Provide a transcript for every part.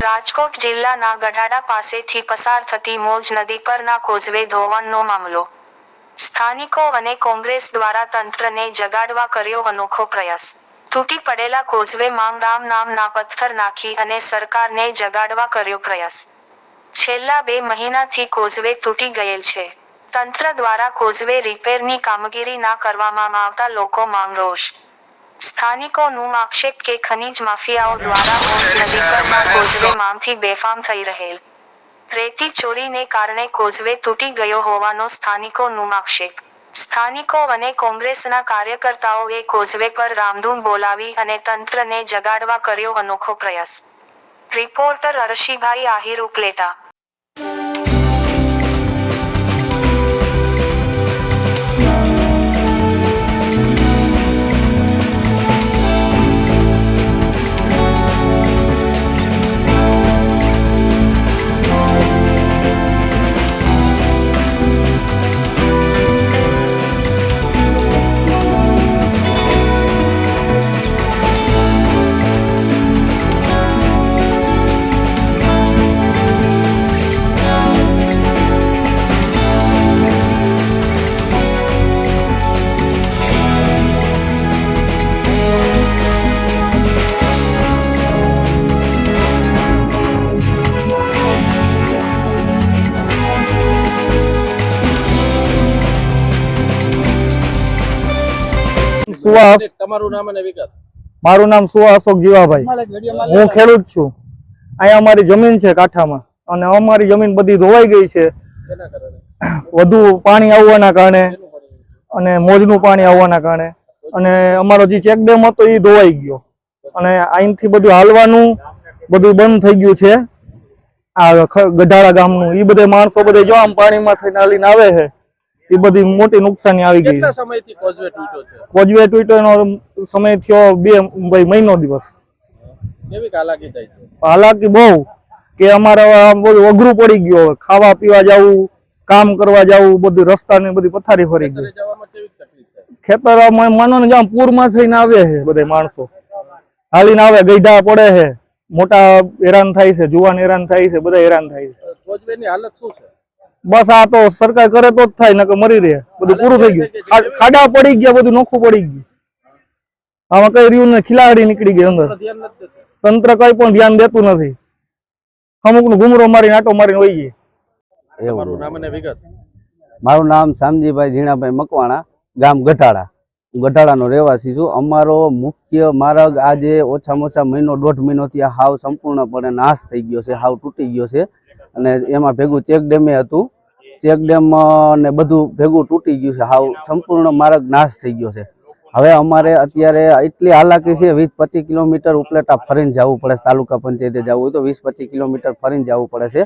રાજકોટ જિલ્લાના ગઢાડા પાસેથી પસાર થતી મોજ નદી પરના કોઝવે ધોવાણનો મામલો. સ્થાનિકો અને કોંગ્રેસ દ્વારા તંત્રને જગાડવા કર્યો અનોખો પ્રયાસ. તૂટી પડેલા કોઝવે માંગરામ નામના પથ્થર નાખી અને સરકારને જગાડવા કર્યો પ્રયાસ. છેલ્લા બે મહિનાથી કોઝવે તૂટી ગયેલ છે. તંત્ર દ્વારા કોઝવે રિપેરની કામગીરી ના કરવામાં આવતા લોકો માંગ રોષ. સ્થાનિકોનું આક્ષેપ કે ખનીજ માફિયાઓ દ્વારા કોઝવે માંથી બેફામ થઈ રહેલ. રેતી ચોરીને કારણે કોઝવે તૂટી ગયો હોવાનો સ્થાનિકોનું આક્ષેપ સ્થાનિકો અને કોંગ્રેસના કાર્યકર્તાઓએ કોઝવે પર રામધૂન બોલાવી અને તંત્રને જગાડવા કર્યો અનોખો પ્રયાસ. રિપોર્ટર અરશીભાઈ આહિર ઉપલેટા. સુહાસ તમારું નામ અને વિગત. મારું નામ સુહાસ અશોક જીવાભાઈ હું ખેડૂત છું. અહીંયા અમારી જમીન છે કાંઠામાં. અને અમારી જમીન બધી ધોવાઈ ગઈ છે. વધુ પાણી આવવાના કારણે અને મોજનું પાણી આવવાના કારણે. અને અમારો જે ચેક ડેમ હતો એ ધોવાઈ ગયો. અને અહીંથી બધું હાલવાનું બધું બંધ થઈ ગયું છે. આ ગઢારા ગઢાળા ગામનું. એ બધે માણસો બધે જો આમ પાણીમાં થઈને હાલીને આવે છે. એ બધી મોટી નુકસાની આવી ગઈ કેટલા સમયથી કોઝવે તૂટ્યો છે? ટ્વિટરનો સમય થયો બે ભાઈ મહિનો દિવસ. કેવી હાલાકી થાય છે? હાલાકી બહુ કે અમારે બધું અઘરું પડી ગયું હવે. ખાવા પીવા જવું કામ કરવા જવું બધું રસ્તા ને બધી પથારી ફરી ગઈ. ખેતરે માનો ને જ્યાં પૂરમાં થઈને આવે છે બધા માણસો. હાલીને આવે ગઈઢા પડે છે. મોટા હેરાન થાય છે જુવાન હેરાન થાય છે બધા હેરાન થાય છે. કોઝવે ની હાલત શું છે? બસ આ તો સરકાર કરે તો જ થાય નકર મરી રહે. બધું પૂરું થઈ ગયું. ખાડા પડી ગયા બધું નોખું પડી ગયું. આમાં કઈ રહ્યું ને ખિલાડી નીકળી ગઈ અંદર. તંત્ર કઈ પણ ધ્યાન દેતું નથી. અમુકનું ઘુમરો મારીને આટો મારીને વહી એવું વિગત. મારું નામ શામજીભાઈ ઝીણાભાઈ મકવાણા ગામ ગટાડા હું ગઢાડાનો રહેવાસી છું. અમારો મુખ્ય માર્ગ આજે ઓછામાં ઓછા મહિનો દોઢ મહિનોથી આ હાવ સંપૂર્ણપણે નાશ થઈ ગયો છે હાવ તૂટી ગયો છે. અને એમાં ભેગું ચેક ડેમે હતું. ચેક ડેમ અ, ને બધું ભેગું તૂટી ગયું છે. હાવ સંપૂર્ણ માર્ગ નાશ થઈ ગયો છે. હવે અમારે અત્યારે એટલી હાલાકી છે વીસ પચીસ કિલોમીટર ઉપલેટા ફરીને જવું પડે તાલુકા પંચાયતે જવું હોય તો વીસ પચીસ કિલોમીટર ફરીને જવું પડે છે.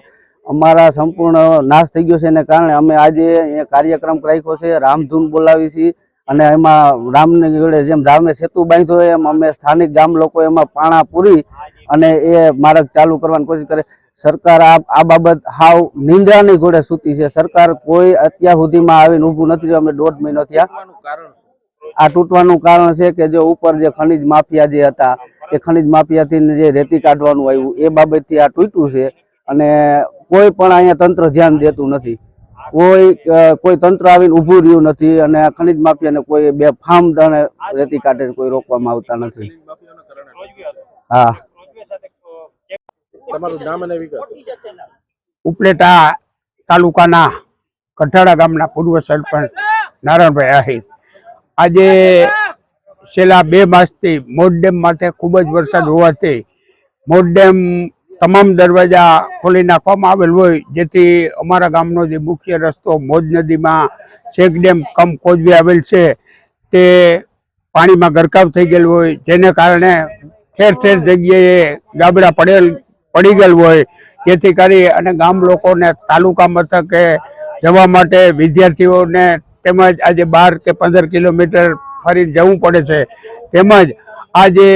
અમારા સંપૂર્ણ નાશ થઈ ગયો છે એને કારણે અમે આજે કાર્યક્રમ રાખ્યો છે રામધૂન બોલાવી છીએ અને એમાં રામને જોડે જેમ રામે સેતુ બાંધ્યો એમ અમે સ્થાનિક ગામ લોકો એમાં પાણા પૂરી અને એ માર્ગ ચાલુ કરવાની કોશિશ કરે. સરકાર આ બાબત હાવ નિંદ્રાની ઘોડે સૂતી છે સરકાર કોઈ અત્યાર સુધીમાં આવીને ઊભું નથી અમે દોઢ મહિનો થયા? આ તૂટવાનું કારણ છે કે જે ઉપર જે ખનિજ માફિયા જે હતા, એ ખનિજ માફિયાથી જે રેતી કાઢવાનું આવ્યું, એ બાબતથી આ તૂટ્યું છે અને કોઈ પણ અહીંયા તંત્ર ધ્યાન દેતું નથી કોઈ કોઈ તંત્ર આવીને ઊભું રહ્યું નથી અને ખનિજ માફિયાને કોઈ બે ફાર્મ દણે રેતી કાઢે કોઈ રોકવામાં આવતા નથી. હા તમારું નામ અને વિગત. ઉપલેટા તાલુકાના કઠાડા ગામના પૂર્વ સરપંચ નારાયણભાઈ આહિર. આજે છેલ્લા બે માસથી મોડ ડેમ માટે ખૂબ જ વરસાદ હોવાથી મોર ડેમ તમામ દરવાજા ખોલી નાખવામાં આવેલ હોય જેથી અમારા ગામનો જે મુખ્ય રસ્તો મોજ નદીમાં શેક ડેમ કમ કોજવી આવેલ છે તે પાણીમાં ગરકાવ થઈ ગયેલું હોય જેને કારણે ઠેર ઠેર જગ્યાએ ગાબડા પડેલ પડી ગયેલ હોય, જેથી કરી અને ગામ લોકોને, તાલુકા મથકે જવા માટે વિદ્યાર્થીઓને તેમજ આજે બાર કે પંદર કિલોમીટર ફરી જવું પડે છે. તેમજ આ જે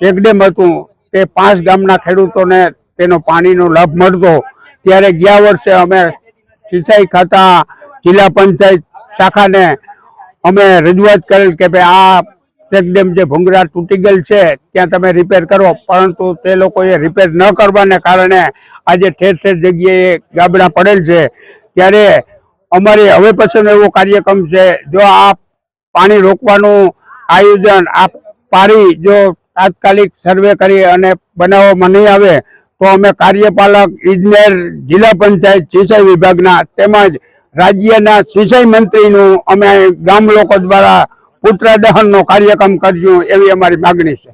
ચેકડેમ હતું, તે પાંચ ગામના ખેડૂતોને તેનો પાણીનો લાભ મળતો. ત્યારે ગયા વર્ષે અમે સિંચાઈ ખાતા જિલ્લા પંચાયત શાખાને અમે રજૂઆત કરેલ કે ભાઈ આ ચેકડેમ જે ભૂંગરા તૂટી ગયેલ છે, ત્યાં તમે રિપેર કરો. પરંતુ તે લોકોએ રિપેર ન કરવાને કારણે આજે ઠેર ઠેર જગ્યાએ ગાબડા પડેલ છે. ત્યારે અમારે હવે પછીનો એવો કાર્યક્રમ છે, જો આ પાણી રોકવાનું આયોજન આ પારી જો તાત્કાલિક સર્વે કરી અને બનાવવામાં નહીં આવે, તો અમે કાર્યપાલક, ઇજનેર, જિલ્લા પંચાયત, સિંચાઈ વિભાગના તેમજ રાજ્યના સિંચાઈ મંત્રીનું અમે ગામ લોકો દ્વારા પુત્ર દહનનો કાર્યક્રમ કરજો એવી અમારી માગણી છે.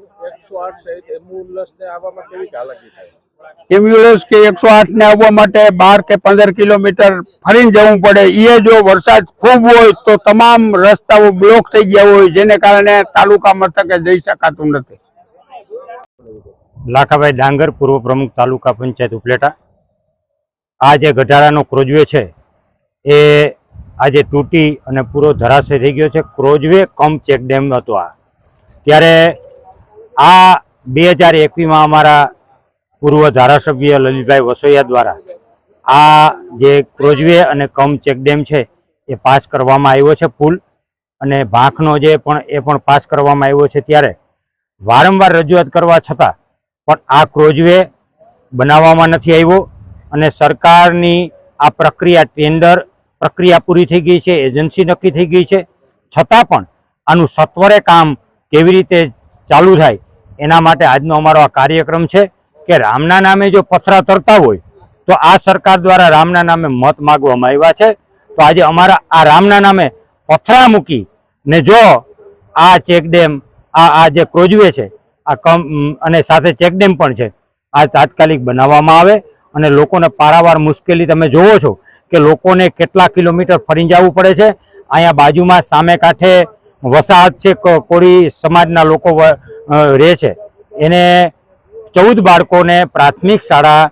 ને એમ્બ્યુલન્સ કે એકસો આઠ ને આવવા માટે બાર કે પંદર કિલોમીટર ફરીને જવું પડે એ જો વરસાદ ખૂબ હોય તો તમામ રસ્તાઓ બ્લોક થઈ ગયા હોય જેને કારણે તાલુકા મથકે જઈ શકાતું નથી. લાખાભાઈ ડાંગર પૂર્વ પ્રમુખ તાલુકા પંચાયત ઉપલેટા. આ જે ગઢાળાનો ક્રોજવે છે એ આજે તૂટી અને પૂરો ધરાશય થઈ ગયો છે. ક્રોજવે કમ ચેકડેમ હતો આ. ત્યારે આ બે હજાર એકવીસમાં અમારા પૂર્વ ધારાસભ્ય લલિતભાઈ વસોયા દ્વારા આ જે ક્રોજવે અને કમ ચેકડેમ છે એ પાસ કરવામાં આવ્યો છે પુલ. અને ભાંખનો જે પણ એ પણ પાસ કરવામાં આવ્યો છે ત્યારે વારંવાર રજૂઆત કરવા છતાં પણ આ ક્રોજવે બનાવવામાં નથી આવ્યો. અને સરકારની આ પ્રક્રિયા ટેન્ડર પ્રક્રિયા પૂરી થઈ ગઈ છે, એજન્સી નક્કી થઈ ગઈ છે. છતાં પણ આનું સત્વરે કામ કેવી રીતે ચાલુ થાય એના માટે આજનો અમારો આ કાર્યક્રમ છે કે રામના નામે જો પથરા તરતા હોય, તો આ સરકાર દ્વારા રામના નામે મત માગવામાં આવ્યા છે. તો આજે અમારા આ રામના નામે પથરા મૂકી ને જો આ ચેકડેમ, આ આ જે ક્રોજવે છે, આ કમ અને સાથે ચેકડેમ પણ છે, આ તાત્કાલિક બનાવવામાં આવે અને લોકોને પારાવાર મુશ્કેલી તમે જોવો છો કે લોકોને કેટલા કિલોમીટર ફરી જવું પડે છે. અહીંયા બાજુમાં સામે કાંઠે વસાહત છે કોળી સમાજના લોકો રહે છે. એને ચૌદ બાળકોને પ્રાથમિક શાળા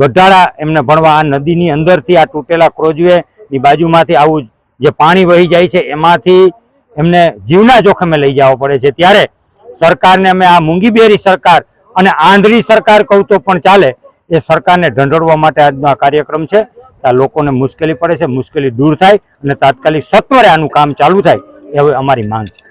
ગઢાળા એમને ભણવા, આ નદીની અંદરથી આ તૂટેલા ક્રોજવેની બાજુમાંથી આવું જે પાણી વહી જાય છે, એમાંથી એમને જીવના જોખમે લઈ જવા પડે છે. ત્યારે સરકારને અમે આ મૂંગીબેરી સરકાર અને આંધળી સરકાર કહું તો પણ ચાલે, એ સરકારને ઢંઢોળવા માટે આજનો આ કાર્યક્રમ છે. આ લોકોને મુશ્કેલી પડે છે, મુશ્કેલી દૂર થાય અને તાત્કાલિક સત્વરે આનું કામ ચાલુ થાય, એ અમારી માંગ છે.